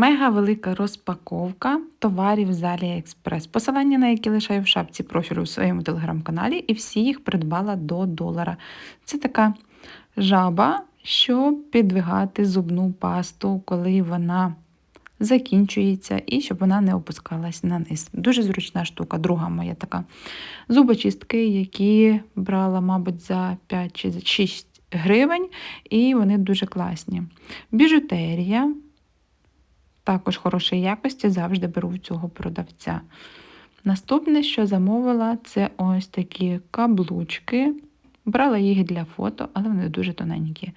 Мега велика розпаковка товарів з AliExpress, посилання на які лишаю в шапці профілю у своєму телеграм-каналі, і всі їх придбала до долара. Це така жаба, щоб підвигати зубну пасту, коли вона закінчується, і щоб вона не опускалась на низ. Дуже зручна штука, друга моя така. Зубочистки, які брала, мабуть, за 5 чи 6 гривень, і вони дуже класні. Біжутерія також хорошої якості, завжди беру в цього продавця. Наступне, що замовила, це ось такі каблучки. Брала їх для фото, але вони дуже тоненькі.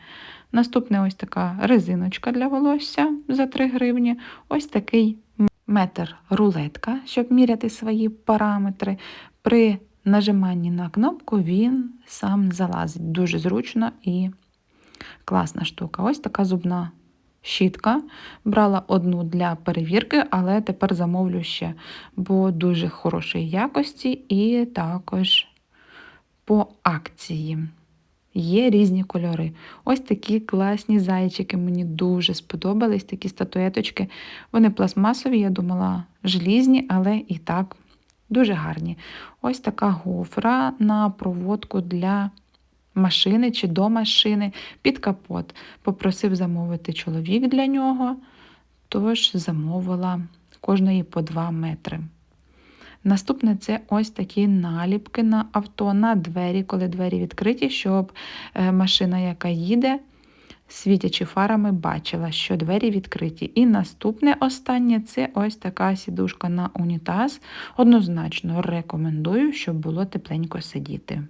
Наступне ось така резиночка для волосся за 3 гривні. Ось такий метр рулетка, щоб міряти свої параметри. При нажиманні на кнопку він сам залазить. Дуже зручно і класна штука. Ось така зубна щітка. Брала одну для перевірки, але тепер замовлю ще, бо дуже хорошої якості і також по акції. Є різні кольори. Ось такі класні зайчики. Мені дуже сподобались такі статуеточки. Вони пластмасові, я думала, желізні, але і так дуже гарні. Ось така гофра на проводку для машини чи до машини під капот. Попросив замовити чоловік для нього, тож замовила кожної по 2 метри. Наступне це ось такі наліпки на авто, на двері, коли двері відкриті, щоб е, машина, яка їде, світячи фарами, бачила, що двері відкриті. І наступне останнє це ось така сідушка на унітаз. Однозначно рекомендую, щоб було тепленько сидіти.